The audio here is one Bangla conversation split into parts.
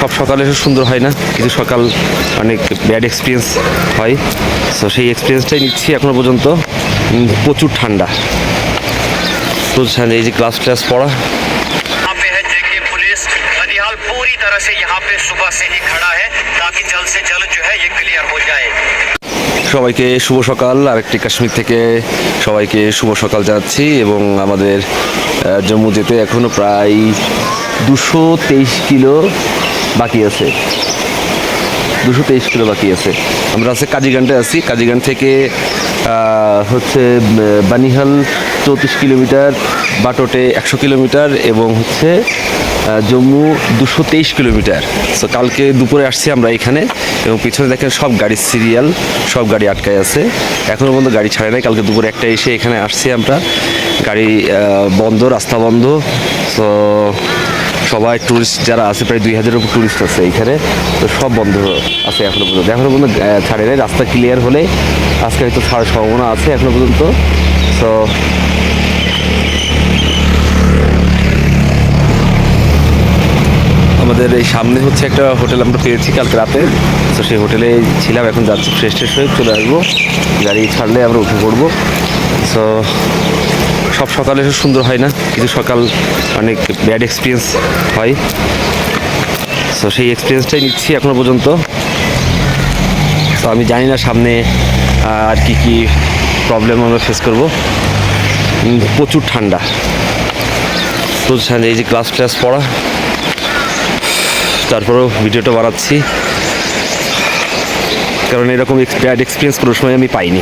সব সকালে সুন্দর হয় না কিছু সকাল অনেক ব্যাড এক্সপিরিয়েন্স হয় সো সেই এক্সপিরিয়েন্সটাই নিচ্ছি এখনো পর্যন্ত উম, প্রচুর ঠান্ডা প্রচুর ঠান্ডা এই যে ক্লাস ক্লাস পড়া यहाँ पे है जेके पुलिस बनिहाल पूरी तरह से यहाँ पे सुबह से ही खड़ा है ताकि जल्द से जल्द जो है ये क्लियर हो जाए সবাইকে শুভ সকাল আরেকটি কাশ্মীর থেকে সবাইকে শুভ সকাল জানাচ্ছি এবং আমাদের আহ, জম্মু যেতে এখনও প্রায় দুশো তেইশ কিলো বাকি আছে। দুশো তেইশ কিলো বাকি আছে। আমরা আছে কাজিগান্ডে আছি। কাজিগান্ড থেকে হচ্ছে বানিহাল চৌত্রিশ কিলোমিটার, বাটোটে একশো কিলোমিটার এবং হচ্ছে জম্মু দুশো তেইশ কিলোমিটার। সো কালকে দুপুরে আসছি আমরা এখানে এবং পিছনে দেখেন সব গাড়ির সিরিয়াল সব গাড়ি আটকায় আছে। এখনও পর্যন্ত গাড়ি ছাড়ে নাই। কালকে দুপুরে একটা এসে এখানে আসছি আমরা। গাড়ি বন্ধ, রাস্তা বন্ধ। সো সবাই টুরিস্ট যারা আছে, প্রায় দুই হাজারের উপর টুরিস্ট আছে এখানে তো সব বন্ধ আছে এখনও পর্যন্ত। এখনও পর্যন্ত ছাড়ে নাই। রাস্তা ক্লিয়ার হলে আজকে হয়তো ছাড়ার সম্ভাবনা আছে এখনও পর্যন্ত। তো আমাদের এই সামনে হচ্ছে একটা হোটেল আমরা পেয়েছি কালকে রাতে। তো সেই হোটেলে ছিলাম, এখন যাচ্ছি ফ্রেশ ট্রেশ হয়ে চলে আসব। গাড়ি ছাড়লে আমরা উঠে পড়ব। সো সব সকালে সুন্দর হয় না। কিছু সকাল অনেক ব্যাড এক্সপিরিয়েন্স হয়। সো সেই এক্সপিরিয়েন্সটাই নিচ্ছি এখনও পর্যন্ত। তো আমি জানি না সামনে আর কি কি প্রবলেম আমরা ফেস করব। প্রচুর ঠান্ডা। প্রচুর ঠান্ডা। এই যে ক্লাস ক্লাস পড়া। তারপরেও ভিডিওটা বানাচ্ছি। কারণ এরকম ব্যাড এক্সপিরিয়েন্স কোনো সময় আমি পাইনি।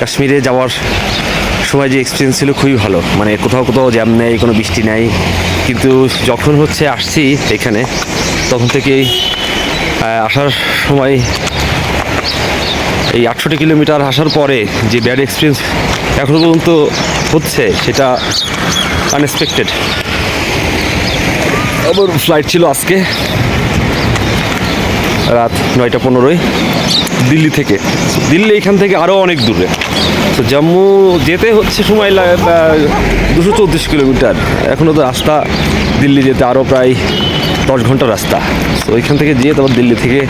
কাশ্মীরে যাওয়ার সময় যে এক্সপিরিয়েন্স ছিল খুবই ভালো। মানে কোথাও কোথাও জ্যাম নেই, কোনো বৃষ্টি নেই। কিন্তু যখন হচ্ছে আসছি এখানে, তখন থেকেই আসার সময় এই আটষট্টি কিলোমিটার আসার পরে যে ব্যাড এক্সপিরিয়েন্স এখনও পর্যন্ত হচ্ছে, সেটা আনএক্সপেক্টেড আমার ফ্লাইট ছিল আজকে রাত নয়টা পনেরোই দিল্লি থেকে। দিল্লি এখান থেকে আরও অনেক দূরে। তো জম্মু যেতে হচ্ছে সময় লাগে দুশো চৌত্রিশ কিলোমিটার। এখনও তো রাস্তা দিল্লি যেতে আরও প্রায় দশ ঘণ্টা রাস্তা। তো ওইখান থেকে যেয়ে তারপর দিল্লি থেকে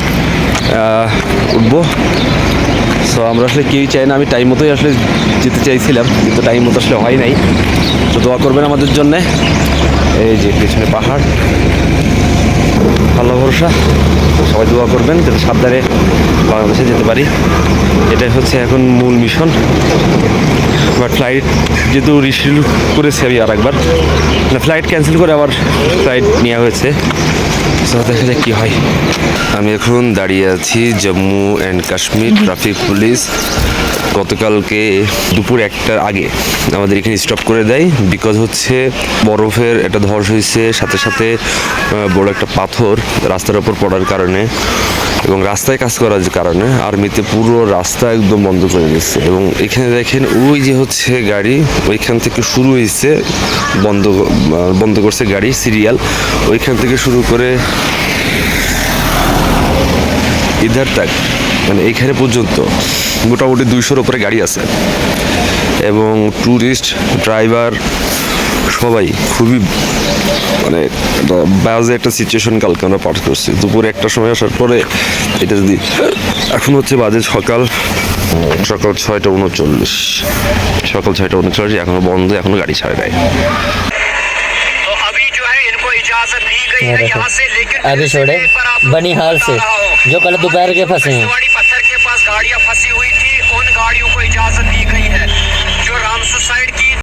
উঠবো। সো আমরা আসলে কেউই চাই না, আমি টাইম মতোই আসলে যেতে চাইছিলাম, কিন্তু টাইম মতো আসলে হয় নাই। তো দোয়া করবেন আমাদের জন্যে। এই যে পেছনে পাহাড়। আল্লাহ ভরসা। সবাই দোয়া করবেন যাতে সাবধানে বাংলাদেশে যেতে পারি। এটাই হচ্ছে এখন মূল মিশন বাট ফ্লাইট যেহেতু রিসিল করেছি আমি আর একবার ফ্লাইট ক্যান্সেল করে আবার ফ্লাইট নেওয়া হয়েছে। দেখা যাক কী হয়। আমি এখন দাঁড়িয়ে আছি Jammu and Kashmir traffic police. গতকালকে দুপুর একটার আগে আমাদের এখানে স্টপ করে দেয় বিকজ হচ্ছে বরফের একটা ধস হয়েছে সাথে সাথে বড় একটা পাথর রাস্তার ওপর পড়ার কারণে। এবং রাস্তায় কাজ করার কারণে আর্মিতে পুরো রাস্তা একদম বন্ধ করে দিচ্ছে এবং এখানে দেখেন ওই যে হচ্ছে গাড়ি, ওইখান থেকে শুরু হয়েছে বন্ধ বন্ধ করছে গাড়ি, সিরিয়াল। ওইখান থেকে শুরু করে ইধার তাক মানে এইখানে পর্যন্ত মোটামুটি দুইশোর উপরে গাড়ি আছে। এবং ট্যুরিস্ট ড্রাইভার সবাই খুবই মানে একটা বাজে একটা সিচুয়েশন কালকে আমরা পাঠ করছি দুপুরে একটা সময় আসার পরে এটা যদি এখন হচ্ছে বাজে সকাল সকাল ছয়টা উনচল্লিশ সকাল ছয়টা উনচল্লিশ এখনো বন্ধ এখনো গাড়ি ছাড়ে নাই तो अभी जो है इनको इजाजत दी गई ये है देखो, यहाँ से लेकिन अभी जिस छोड़े, जगह पर आप लोगों को बनिहाल बता से, रहा हूँ, जो कल दोपहर के फंसे हैं। किश्तवाड़ी पत्थर के पास गाड़ियाँ फंसी हुई थी उन गाड़ियों को